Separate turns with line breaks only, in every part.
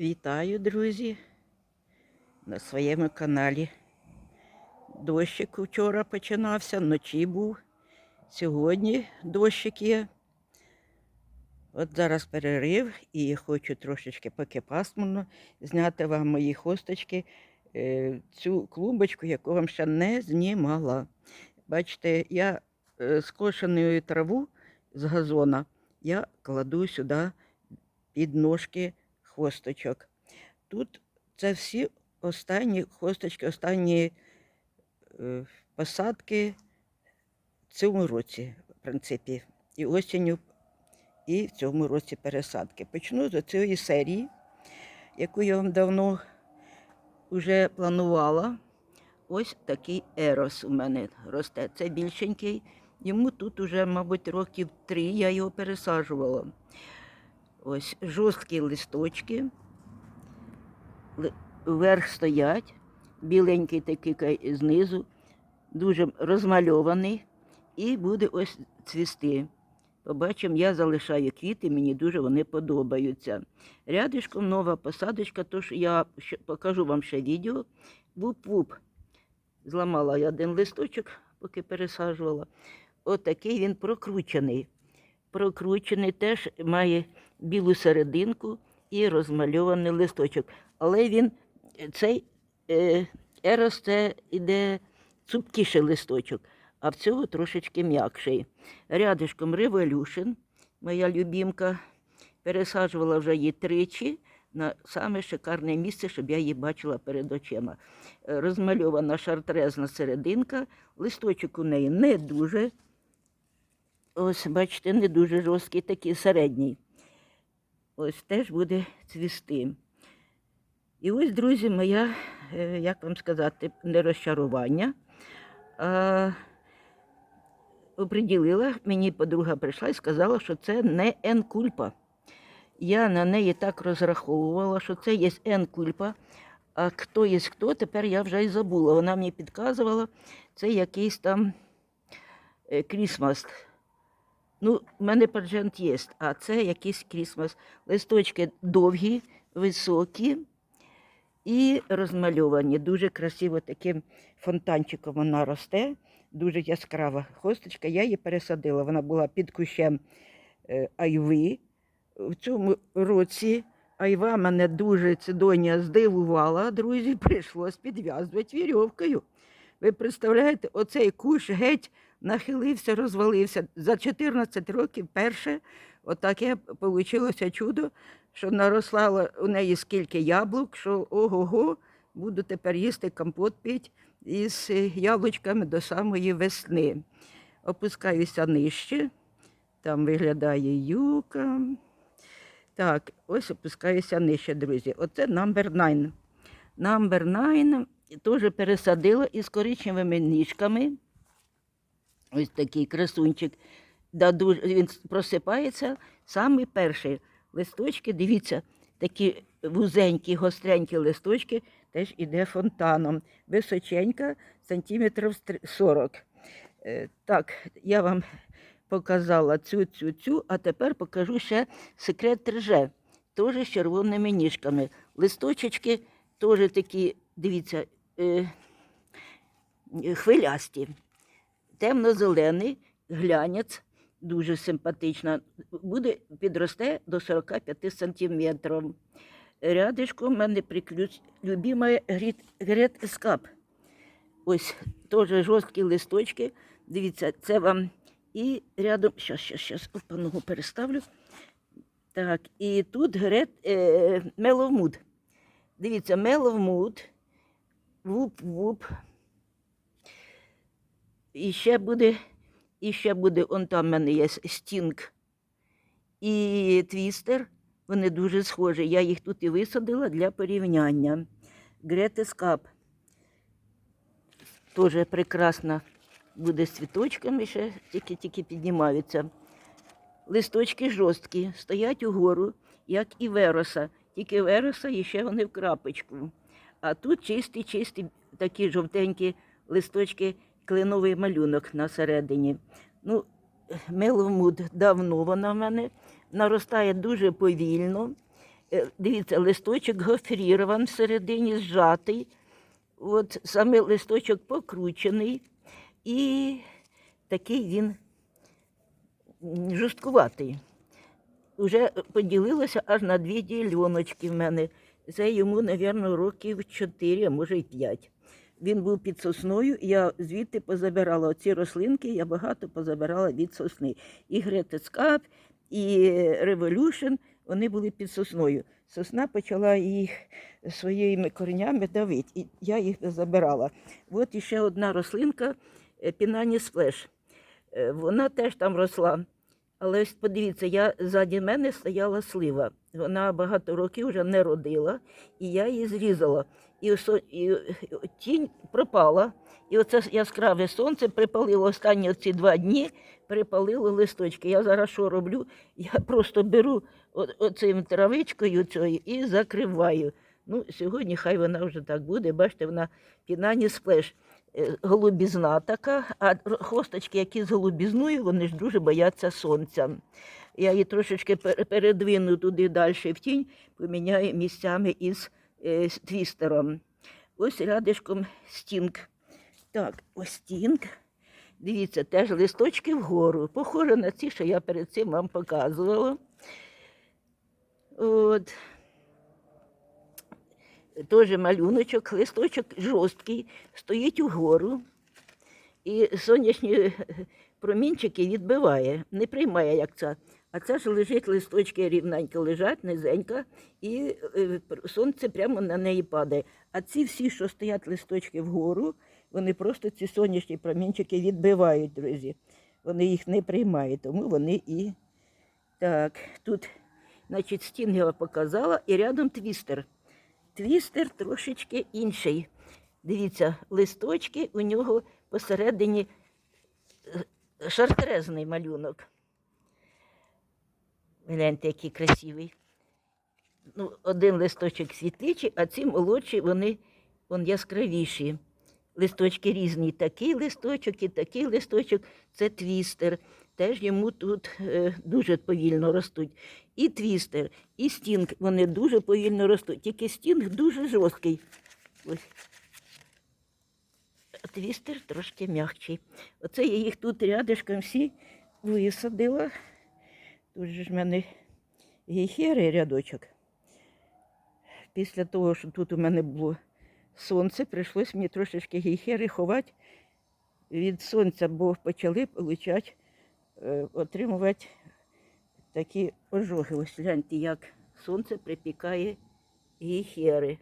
Вітаю, друзі, на своєму каналі. Дощик вчора починався, вночі був. Сьогодні дощик є. От зараз перерив і хочу трошечки поки пасмурно зняти вам мої хосточки, е, цю клумбочку, яку вам ще не знімала. Бачите, я е, скошену траву з газона я кладу сюди під ножки хвосточок. Тут це всі останні хвосточки, останні е, посадки в цьому році, в принципі, і осінню, і в цьому році пересадки. Почну з цієї серії, яку я вам давно вже планувала. Ось такий ерос у мене росте. Це більшенький. Йому тут уже, мабуть, років три я його пересаджувала. Ось жорсткі листочки. Вверх стоять, біленький такий знизу, дуже розмальований, і буде ось цвісти. Побачимо, я залишаю квіти, мені дуже вони подобаються. Рядишком нова посадочка, тож я покажу вам ще відео. Вуп-вуп. Зламала я один листочок, поки пересаджувала. Отакий він прокручений. Прокручений теж має білу серединку і розмальований листочок. Але він цей е, ерос це іде цупкіший листочок, а в цього трошечки м'якший. Рядишком Revolution, моя любімка, пересаджувала вже її тричі на саме шикарне місце, щоб я її бачила перед очима. Е, Розмальована шартрезна серединка, листочок у неї не дуже. Ось, бачите, не дуже жорсткий, такий середній. Ось теж буде цвісти. І ось, друзі, моя, е, як вам сказати, не розчарування. А, оприділила, мені подруга прийшла і сказала, що це не енкульпа. Я на неї так розраховувала, що це є енкульпа. А хто є хто, тепер я вже й забула. Вона мені підказувала, це якийсь там е, крісмас. Ну, в мене паджент є, а це якийсь крісмас. Листочки довгі, високі і розмальовані. Дуже красиво таким фонтанчиком вона росте, дуже яскрава хосточка. Я її пересадила. Вона була під кущем е, айви. В цьому році айва мене дуже цидонія здивувала, друзі, прийшлось підв'язувати вірьовкою. Ви представляєте, оцей кущ геть нахилився, розвалився. За 14 років перше отаке вийшло чудо, що наросло у неї скільки яблук, що ого-го, буду тепер їсти компот пити із яблучками до самої весни. Опускаюся нижче, там виглядає юка. Так, ось опускаюся нижче, друзі. Оце number 9. Number 9 теж пересадила із коричневими ніжками. Ось такий красунчик. Да, дуже, він просипається. Самий перший листочки, дивіться, такі вузенькі, гостренькі листочки, теж іде фонтаном. Височенька, сантиметрів 40. Е, Так, я вам показала цю, цю, цю, а тепер покажу ще секрет треже, теж з червоними ніжками. Листочечки теж такі, дивіться, е, хвилясті темно-зелений глянець, дуже симпатична, буде, підросте до 45 сантиметрів. Рядишком в мене приключ любима грет ескап. Ось теж жорсткі листочки. Дивіться, це вам і рядом. Щас, щас, щас, опа, ногу переставлю. Так, і тут грет е, меловмуд. Дивіться, меловмуд, вуп-вуп. І ще буде, і ще буде, он там в мене є стінг і твістер. Вони дуже схожі. Я їх тут і висадила для порівняння. Гретескап. Теж прекрасна буде з цвіточками, ще тільки-тільки піднімаються. Листочки жорсткі, стоять угору, як і вероса. Тільки вероса і ще вони в крапочку. А тут чисті, чисті такі жовтенькі листочки, кленовий малюнок на середині. Ну, Меломуд давно вона в мене наростає дуже повільно. Е, Дивіться, листочок гофрірований всередині, зжатий. От саме листочок покручений. І такий він жорсткуватий. Уже поділилося аж на дві діляночки в мене. Це йому, мабуть, років 4, а може й 5. Він був під сосною, я звідти позабирала оці рослинки, я багато позабирала від сосни. І Гретецкап, і Революшн, вони були під сосною. Сосна почала їх своїми коренями давити, і я їх забирала. От іще одна рослинка Пінані Сплеш. Е, Вона теж там росла. Але ось подивіться, я ззаді мене стояла слива. Вона багато років вже не родила, і я її зрізала. І, осо- і тінь пропала. І оце яскраве сонце припалило останні ці два дні, припалило листочки. Я зараз що роблю? Я просто беру оцим травичкою цією і закриваю. Ну, сьогодні хай вона вже так буде. Бачите, вона пінані сплеш. Голубізна така, а хосточки, які з голубізною, вони ж дуже бояться сонця. Я її трошечки пер- передвину туди далі в тінь, поміняю місцями із е, твістером. Ось рядишком стінг. Так, ось стінг. Дивіться, теж листочки вгору. Похоже на ці, що я перед цим вам показувала. От. Теж малюночок, листочок жорсткий, стоїть угору. І сонячні промінчики відбиває, не приймає, як це. А це ж лежить листочки рівненько лежать, низенько, і е, сонце прямо на неї падає. А ці всі, що стоять листочки вгору, вони просто ці сонячні промінчики відбивають, друзі. Вони їх не приймають, тому вони і так. Тут, значить, стін я показала, і рядом твістер. Твістер трошечки інший. Дивіться, листочки у нього посередині е, шартрезний малюнок. Гляньте, який красивий. Ну, один листочок світліший, а ці молодші, вони вон, яскравіші. Листочки різні. Такий листочок і такий листочок це твістер. Теж йому тут е, дуже повільно ростуть. І твістер, і стінг, вони дуже повільно ростуть. Тільки стінг дуже жорсткий. Ось. Твістер трошки м'якший. Оце я їх тут рядишком всі висадила. Тут же ж в мене гейхери рядочок. Після того, що тут у мене було сонце, прийшлось мені трошечки гейхери ховати від сонця, бо почали получати, е, отримувати такі ожоги. Ось гляньте, як сонце припікає гейхери.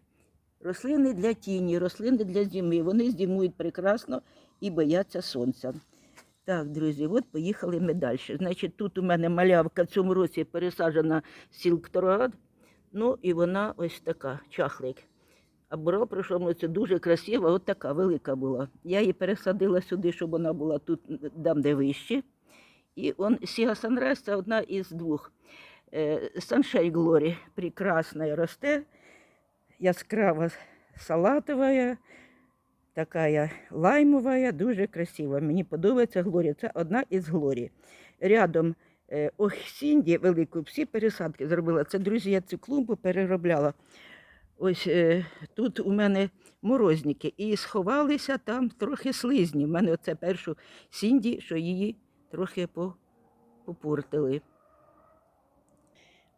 Рослини для тіні, рослини для зими. Вони зимують прекрасно і бояться сонця. Так, друзі, от поїхали ми далі. Значить, тут у мене малявка в цьому році пересаджена сілктороад. Ну і вона ось така, чахлик. А бура в прошлому році дуже красива, от така велика була. Я її пересадила сюди, щоб вона була тут, там, де вище. І он Сіга Санрайз це одна із двох. Саншей Глорі прекрасна росте, яскраво салатовая, такая лаймовая, дуже красива. Мені подобається Глорія. Це одна із Глорій. Рядом е, Охсінді велику, всі пересадки зробила. Це, друзі, я цю клумбу переробляла. Ось е, тут у мене морозники. І сховалися там трохи слизні. У мене оце першу Сінді, що її трохи попортили.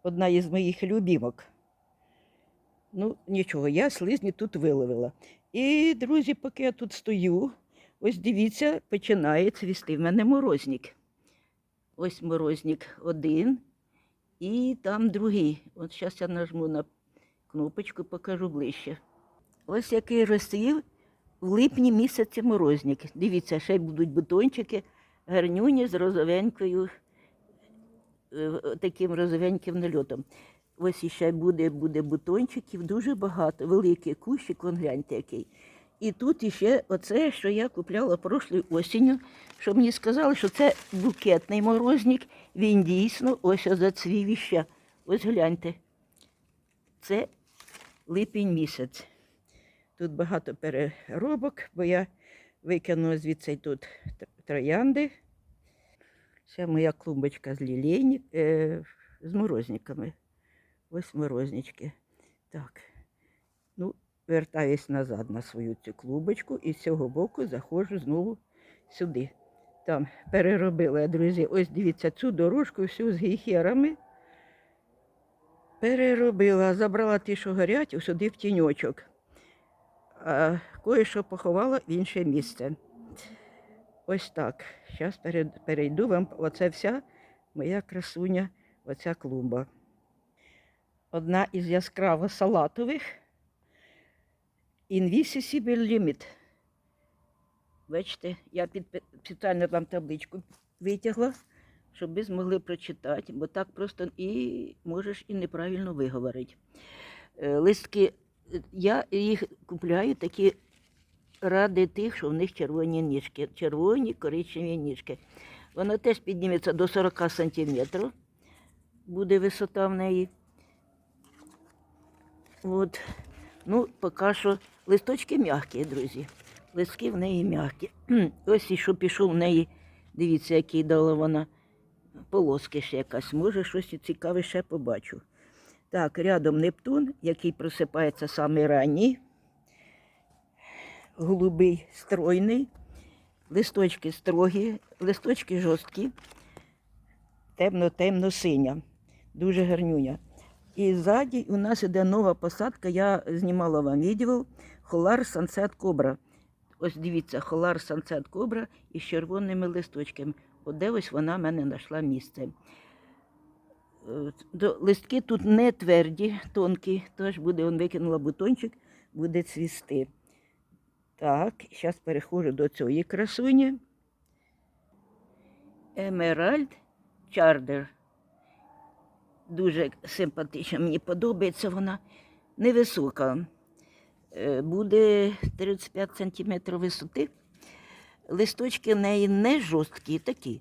Одна із моїх любімок. Ну, нічого, я слизні тут виловила. І, друзі, поки я тут стою, ось дивіться, починає цвісти. В мене морозник. Ось морозник один і там другий. От зараз я нажму на кнопочку, покажу ближче. Ось який розцвів в липні місяці морозник. Дивіться, ще будуть бутончики, гарнюні з розовенькою, е, таким розовеньким нальотом. Ось іще буде, буде бутончиків, дуже багато, великий кущик, вон гляньте який. І тут іще оце, що я купляла прошлою осінню, що мені сказали, що це букетний морозник, він дійсно ось зацвів іще. Ось гляньте. Це липень місяць. Тут багато переробок, бо я викинула звідси тут троянди. Це моя клумбочка з лілейник, е, з морозниками. Ось морознички. Так. Ну, вертаюсь назад на свою цю клубочку і з цього боку заходжу знову сюди. Там переробила я, друзі. Ось дивіться, цю дорожку всю з гейхерами. Переробила, забрала ті, що горять, сюди в тіньочок. А кое-що поховала в інше місце. Ось так. Зараз перейду вам. Оце вся моя красуня, оця клумба. Одна із яскраво салатових. Invisible Limit. Бачите, я спеціально вам табличку витягла, щоб ви змогли прочитати, бо так просто і можеш і неправильно виговорити. Е, Листки, я їх купляю такі ради тих, що в них червоні ніжки. Червоні коричневі ніжки. Вона теж підніметься до 40 сантиметрів. Буде висота в неї. От. Ну, поки що листочки м'які, друзі. Листки в неї м'які. Ось і що пішов в неї, дивіться, який дала вона полоски ще якась. Може, щось цікаве ще побачу. Так, рядом Нептун, який просипається саме ранній. Голубий стройний, листочки строгі, листочки жорсткі, темно-темно-синя, дуже гарнюня. І ззаді у нас іде нова посадка. Я знімала вам відео Холар Sunset Cobra. Ось дивіться, Холар Sunset Cobra із червоними листочками. От де ось вона в мене знайшла місце. Листки тут не тверді, тонкі, тож буде, он викинула бутончик, буде цвісти. Так, зараз переходжу до цієї красуні. Емеральд Чардер. Дуже симпатична, мені подобається вона. Невисока. Е, Буде 35 см висоти. Листочки в неї не жорсткі, такі,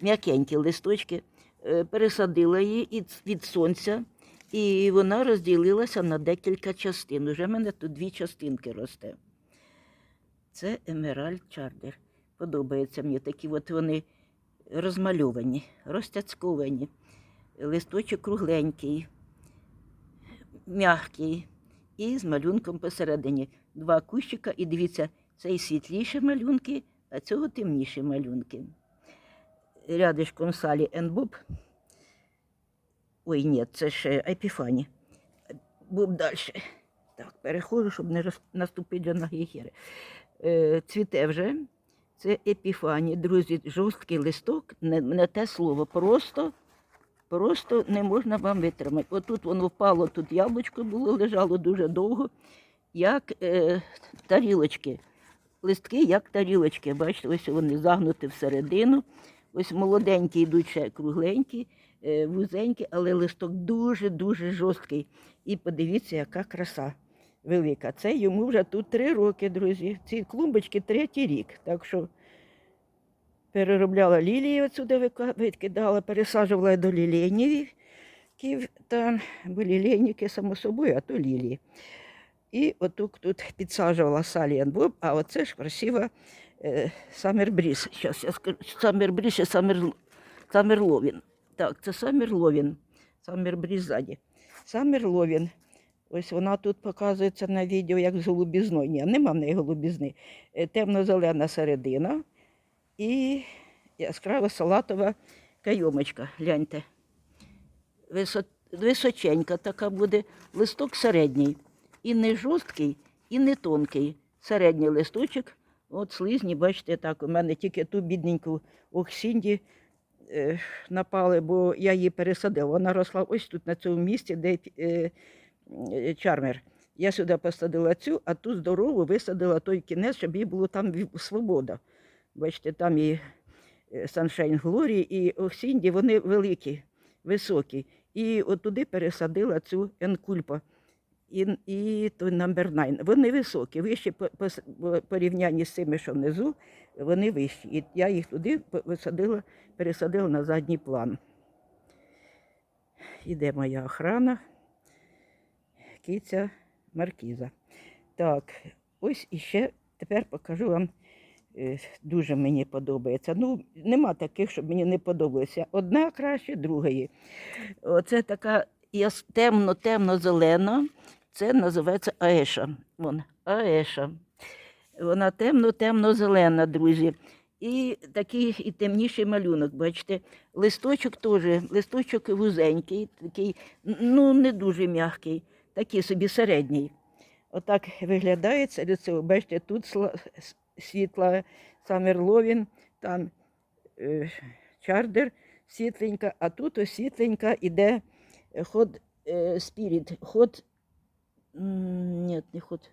м'якенькі листочки. Е, Пересадила її від сонця, і вона розділилася на декілька частин. Уже в мене тут дві частинки росте. Це Емеральд Чардер. Подобається мені такі от вони розмальовані, розтяцьковані. Листочок кругленький, м'який і з малюнком посередині. Два кущика, і дивіться, цей світліші малюнки, а цього темніші малюнки. Рядишком салі Енбоб. Ой, ні, це ще Епіфані. Боб далі. Так, переходжу, щоб не наступити на гігери. Е, цвіте вже. Це епіфані. Друзі, жорсткий листок, не, не те слово. Просто, просто не можна вам витримати. Отут воно впало, тут яблучко було, лежало дуже довго, як е, тарілочки. Листки, як тарілочки. Бачите, ось вони загнуті всередину. Ось молоденькі йдуть ще кругленькі, е, вузенькі, але листок дуже-дуже жорсткий. І подивіться, яка краса велика. Це йому вже тут три роки, друзі. Ці клумбочки третій рік. Так що переробляла лілії отсюди, викидала, пересаджувала до лілейників, там, бо лілейники, само собою, а то лілії. І отут тут підсаджувала Саліан Боб, а оце ж красива е, Бріз. Зараз я скажу, Саммер Бріз і Саммер, Саммер Ловін. Так, це Саммер Ловін. Ззаді. Саммер Ловін. Ось вона тут показується на відео, як з голубізною. Ні, нема в неї голубізни. Е, Темно-зелена середина і яскрава салатова кайомочка. Гляньте. Височенька така буде, листок середній. І не жорсткий, і не тонкий. Середній листочок. От слизні, бачите, так, у мене тільки ту бідненьку Оксінді е, напали, бо я її пересадила. Вона росла ось тут, на цьому місці, де е, е, чармер. Я сюди посадила цю, а ту здорову висадила той кінець, щоб їй було там свобода. Бачите, там і е, Sunshine Glory, і Оксінді, вони великі, високі. І от туди пересадила цю енкульпа і, і той number 9. Вони високі, вищі по, по, по порівнянні з цими, що внизу, вони вищі. І я їх туди висадила, пересадила на задній план. Іде моя охрана, киця маркіза. Так, ось іще тепер покажу вам. е, Дуже мені подобається. Ну, нема таких, щоб мені не подобалося. Одна краще другої. Оце така темно-темно-зелена. Це називається аеша. Вон, аеша. Вона темно-темно-зелена, друзі. І такий і темніший малюнок, бачите. Листочок теж, листочок вузенький, такий, ну, не дуже м'який, такий собі середній. Отак виглядає серед цього. Бачите, тут світла Самерловін, там е, чардер світленька, а тут ось світленька іде е, ход е, спіріт, ход, ні, не ход,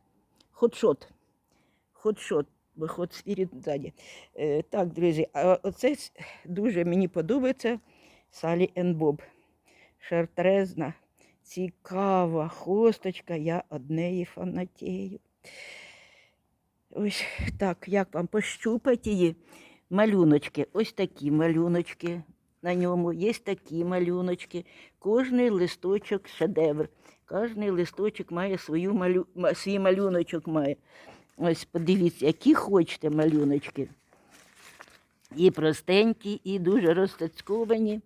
ходшот. Ходшот, бо ход спіріт ззаді. Е, так, друзі, а оце дуже мені подобається Салі Ен Боб. Шартрезна, цікава хосточка, я однеї фанатію. Ось так, як вам пощупати її малюночки. Ось такі малюночки на ньому, є такі малюночки. Кожний листочок шедевр. Кожний листочок має свою малю... свій малюночок має. Ось подивіться, які хочете малюночки. І простенькі, і дуже розтацьковані.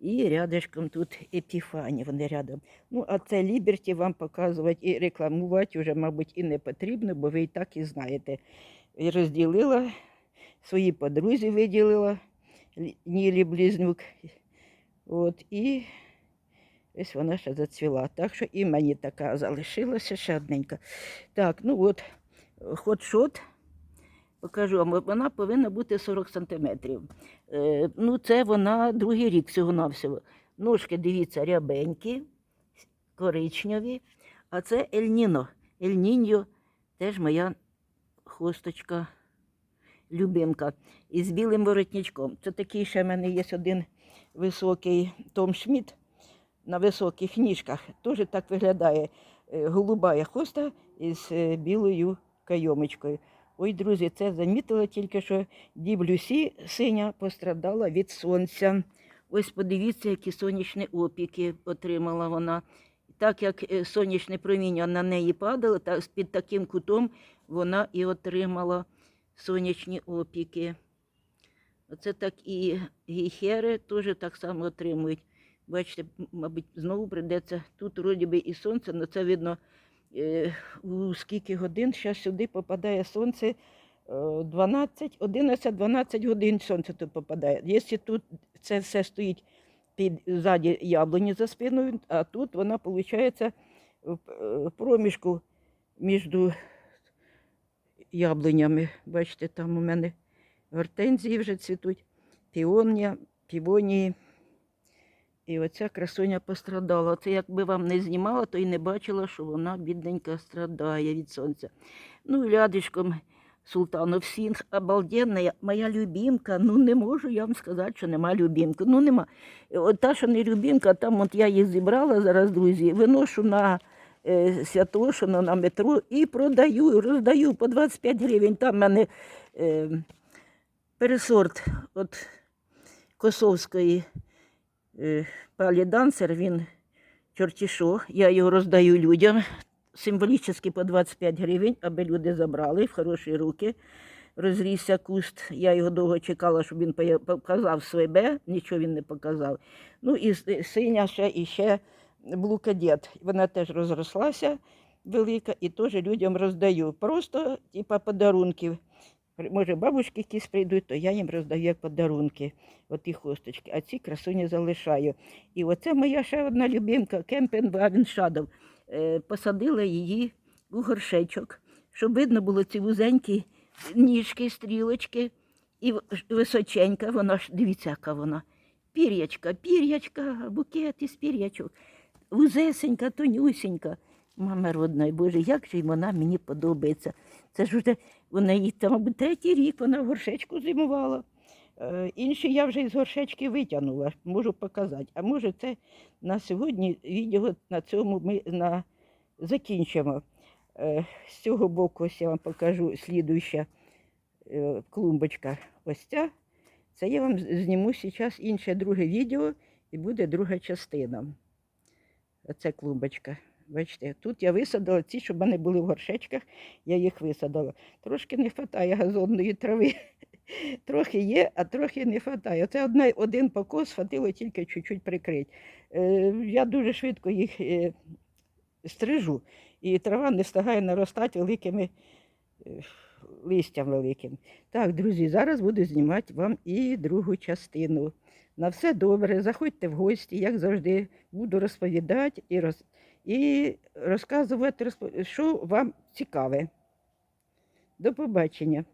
І рядышком тут епіфані, вони рядом. Ну, а це Ліберті вам показувати і рекламувати вже, мабуть, і не потрібно, бо ви і так і знаєте. І розділила, свої подрузі виділила, Нілі Близнюк. От, і ось вона ще зацвіла. Так що і мені така залишилася ще одненька. Так, ну от, хот-шот. Покажу вам, вона повинна бути 40 сантиметрів. Е, ну, це вона другий рік всього-навсього. Ножки, дивіться, рябенькі, коричневі. А це Ельніно. Ельніньо теж моя хосточка, любимка. Із білим воротничком. Це такий ще в мене є один високий Том Шмідт на високих ніжках. Теж так виглядає е, голубая хоста із е, білою кайомочкою. Ой, друзі, це замітила тільки, що Діб Люсі синя пострадала від сонця. Ось подивіться, які сонячні опіки отримала вона. Так як е, сонячне проміння на неї падало, так під таким кутом вона і отримала сонячні опіки. Оце так і гіхери теж так само отримують. Бачите, мабуть, знову прийдеться тут вроді би і сонце, але це видно е, у скільки годин зараз сюди попадає сонце. е, 12, 11, 12 годин сонце тут попадає. Якщо тут це все стоїть під ззаді яблуні за спиною, а тут вона виходить в е, проміжку між яблунями. Бачите, там у мене гортензії вже цвітуть, піонія, півонії. І оця красуня пострадала. Це якби вам не знімала, то й не бачила, що вона, бідненька, страдає від сонця. Ну, і Султанов Сінг, обалденна, моя любімка. Ну, не можу я вам сказати, що нема любімки. Ну, нема. От та, що не любімка, там от я їх зібрала зараз, друзі, виношу на е, Святошино, на метро і продаю, роздаю по 25 гривень. Там в мене е, пересорт от Косовської е, Палі Дансер, він чорті що, я його роздаю людям символічно по 25 гривень, аби люди забрали в хороші руки. Розрісся куст. Я його довго чекала, щоб він показав себе, нічого він не показав. Ну і синя ще і ще блукадет. Вона теж розрослася велика і теж людям роздаю. Просто типа подарунків. Може, бабушки якісь прийдуть, то я їм роздаю як подарунки, оті хусточки, а ці красуні залишаю. І оце моя ще одна любимка, Кемпен Бавіншадов. Е, Посадила її у горшечок, щоб видно було ці вузенькі ніжки, стрілочки. І височенька, вона ж, дивіться, яка вона. Пір'ячка, пір'ячка, букет із пір'ячок. Вузесенька, тонюсенька. Мама родна, Боже, як же вона мені подобається. Це ж уже вона їй там, мабуть, третій рік вона в горшечку зимувала. Е, Інші я вже із горшечки витягнула, можу показати. А може, це на сьогодні відео на цьому ми на... закінчимо. Е, З цього боку ось я вам покажу слідуюча е, клумбочка. Ось ця. Це я вам зніму зараз інше друге відео і буде друга частина. Оце клумбочка. Бачите, тут я висадила ці, щоб вони були в горшечках, я їх висадила. Трошки не вистачає газонної трави. Трохи є, а трохи не вистачає. Це одна, один покос хватило тільки чуть-чуть прикрити. Е, я дуже швидко їх е, стрижу, і трава не встигає наростати великими е, листям великим. Так, друзі, зараз буду знімати вам і другу частину. На все добре, заходьте в гості, як завжди, буду розповідати і, роз... і розказувати, що вам цікаве. До побачення.